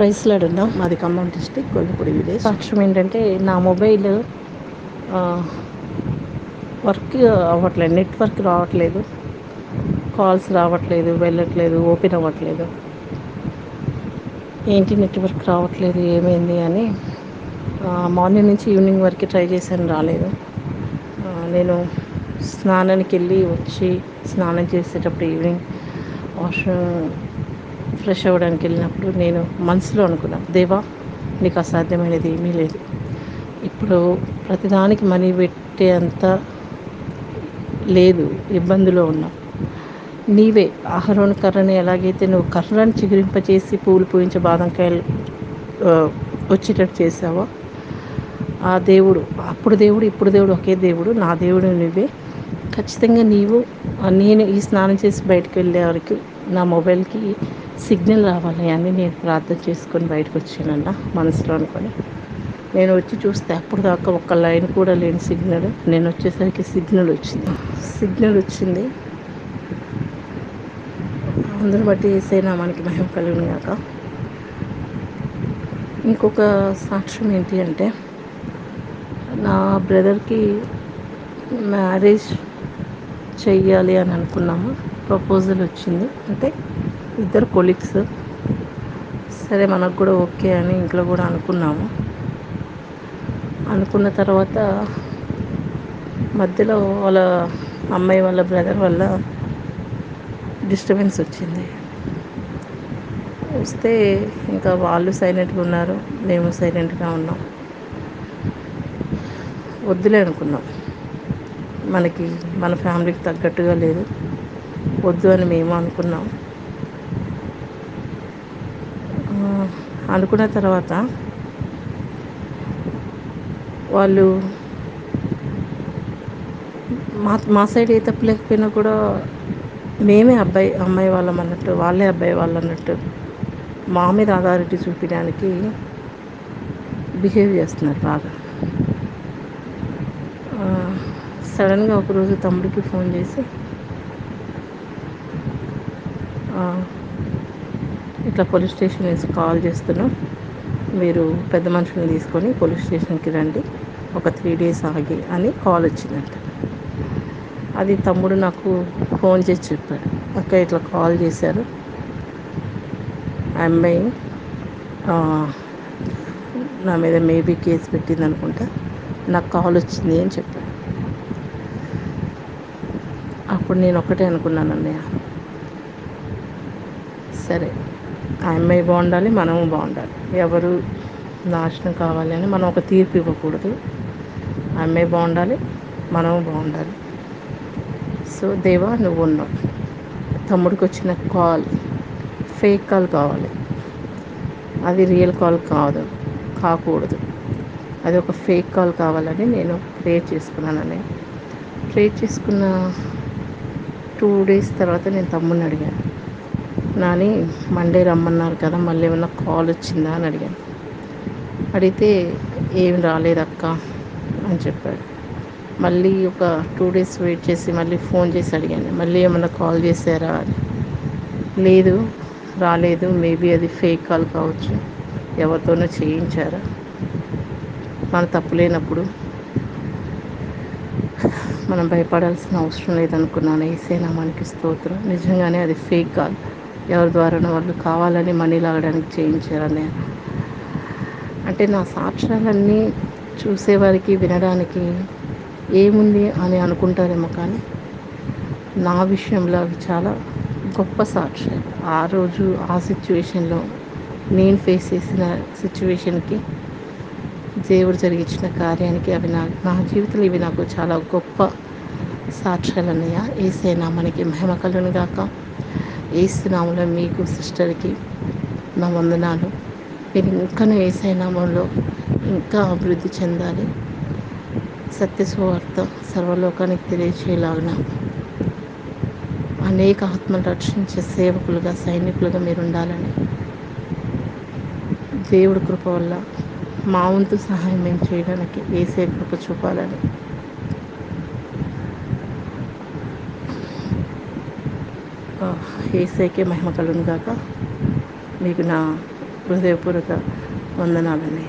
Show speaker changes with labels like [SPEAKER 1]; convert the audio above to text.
[SPEAKER 1] ప్రైస్లాడున్నా
[SPEAKER 2] మాది Khammam district Gollapudi village.
[SPEAKER 1] సాక్ష్యం ఏంటంటే నా మొబైల్ వర్క్ అవ్వట్లేదు నెట్వర్క్ రావట్లేదు కాల్స్ రావట్లేదు వెళ్ళట్లేదు ఓపెన్ అవ్వట్లేదు. ఏంటి నెట్వర్క్ రావట్లేదు ఏమైంది అని మార్నింగ్ నుంచి ఈవినింగ్ వరకు ట్రై చేశాను రాలేదు. నేను స్నానానికి వెళ్ళి వచ్చి స్నానం చేసేటప్పుడు ఈవినింగ్ వాష్రూమ్ ఫ్రెష్ అవ్వడానికి వెళ్ళినప్పుడు నేను మనసులో అనుకున్నాను దేవా నీకు అసాధ్యమైనది ఏమీ లేదు. ఇప్పుడు ప్రతిదానికి మనీ పెట్టే అంత లేదు ఇబ్బందిలో ఉన్నా. నీవే ఆహారం కర్రని ఎలాగైతే నువ్వు కర్రను చిగురింపచేసి పూలు పూయించే బాదంకాయలు వచ్చేటట్టు చేసావో ఆ దేవుడు అప్పుడు దేవుడు ఇప్పుడు దేవుడు ఒకే దేవుడు నా దేవుడు నువ్వే. ఖచ్చితంగా నీవు నేను ఈ స్నానం చేసి బయటకు వెళ్ళే వరకు నా మొబైల్కి సిగ్నల్ రావాలి అని నేను ప్రార్థన చేసుకొని బయటకు వచ్చానన్న మనసులో అనుకొని. నేను వచ్చి చూస్తే అప్పుడు దాకా ఒక్క లైన్ కూడా లేని సిగ్నల్. నేను వచ్చేసరికి సిగ్నల్ వచ్చింది. సిగ్నల్ వచ్చింది. అందరు బట్టి వేసేనా మనకి మహిమ కలిగిన కాక ఇంకొక సాక్ష్యం ఏంటి అంటే నా బ్రదర్కి మ్యారేజ్ చెయ్యాలి అని అనుకున్నాము. ప్రపోజల్ వచ్చింది. అంటే ఇద్దరు కొలీగ్స్ సరే మనకు కూడా ఓకే అని ఇంట్లో కూడా అనుకున్నాము. అనుకున్న తర్వాత మధ్యలో వాళ్ళ అమ్మాయి వాళ్ళ బ్రదర్ వల్ల డిస్టర్బెన్స్ వచ్చింది. వస్తే ఇంకా వాళ్ళు సైలెంట్గా ఉన్నారు. మేము సైలెంట్గా ఉన్నాం. వద్దులే అనుకున్నాం. మనకి మన ఫ్యామిలీకి తగ్గట్టుగా లేదు. వద్దు అని మేము అనుకున్నాం. అనుకున్న తర్వాత వాళ్ళు మా మా సైడ్ ఏ తప్పు లేకపోయినా కూడా మేమే అబ్బాయి అమ్మాయి వాళ్ళం అన్నట్టు వాళ్ళే అబ్బాయి వాళ్ళు అన్నట్టు మా మీద అథారిటీ చూపించడానికి బిహేవ్ చేస్తున్నారు బాగా. సడన్గా ఒకరోజు తమ్ముడికి ఫోన్ చేసి ఇట్లా పోలీస్ స్టేషన్ నుంచి కాల్ చేస్తున్నాం. మీరు పెద్ద మనుషులను తీసుకొని పోలీస్ స్టేషన్కి రండి. ఒక త్రీ డేస్ ఆగి అని కాల్ వచ్చిందంట. అది తమ్ముడు నాకు ఫోన్ చేసి చెప్పాడు. అక్క ఇట్లా కాల్ చేశారు. ఆ అమ్మాయి నా మీద మేబీ కేసు పెట్టింది అనుకుంటా నాకు కాల్ వచ్చింది అని చెప్పాడు. అప్పుడు నేను ఒకటే అనుకున్నాను అన్నయ్య సరే ఆ అమ్మాయి బాగుండాలి మనము బాగుండాలి. ఎవరు నాశనం కావాలి అని మనం ఒక తీర్పు ఇవ్వకూడదు. ఆ అమ్మాయి బాగుండాలి మనము బాగుండాలి. సో దేవా నువ్వు ఉన్నావు. తమ్ముడికి వచ్చిన కాల్ ఫేక్ కాల్ కావాలి. అది రియల్ కాల్ కాదు కాకూడదు. అది ఒక ఫేక్ కాల్ కావాలని నేను ప్రే చేసుకున్నానని. ప్రే చేసుకున్న టూ డేస్ తర్వాత నేను తమ్ముని అడిగాను. నాని మండే రమ్మన్నారు కదా మళ్ళీ ఏమన్నా కాల్ వచ్చిందా? అని అడిగాను. అడిగితే ఏం రాలేదక్క అని చెప్పాడు. మళ్ళీ ఒక టూ డేస్ వెయిట్ చేసి మళ్ళీ ఫోన్ చేసి అడిగాను. మళ్ళీ ఏమన్నా కాల్ చేశారా? అని. లేదు రాలేదు మేబీ అది ఫేక్ కాల్ కావచ్చు. ఎవరితోనో చేయించారా? మన తప్పు లేనప్పుడు. మనం భయపడాల్సిన అవసరం లేదనుకున్నాను. ఏసైనా మనకి స్తోత్రం. నిజంగానే అది ఫేక్ కాదు. ఎవరి ద్వారా వాళ్ళు కావాలని మనీ లాగడానికి చేయించారని అంటే నా సాక్ష్యాలన్నీ చూసేవారికి వినడానికి ఏముంది అని అనుకుంటారేమో కానీ నా విషయంలో అవి చాలా గొప్ప సాక్ష్యాలు. ఆ రోజు ఆ సిచ్యువేషన్లో నేను ఫేస్ చేసిన సిచ్యువేషన్కి దేవుడు జరిగించిన కార్యానికి అవి నా నా జీవితంలో ఇవి నాకు చాలా గొప్ప సాక్ష్యాలు అన్నయ్య ఏసైనా మనకి మహిమ కలను గాక. ఏసునామంలో మీకు సిస్టర్కి నా వందనాలు. మీరు ఇంకనూ ఏసైనామంలో ఇంకా అభివృద్ధి చెందాలి. సత్య సువార్త సర్వలోకానికి తెలియచేయలాగిన. అనేక ఆత్మలు రక్షించే సేవకులుగా సైనికులుగా మీరు ఉండాలని. దేవుడి కృప వల్ల మా వంతు సహాయం మేము చేయడానికి ఏసే కృప చూపాలని. ఏసైకే మహిమ కలుగును గాక. మీకు నా హృదయపూర్వక వందనాలండి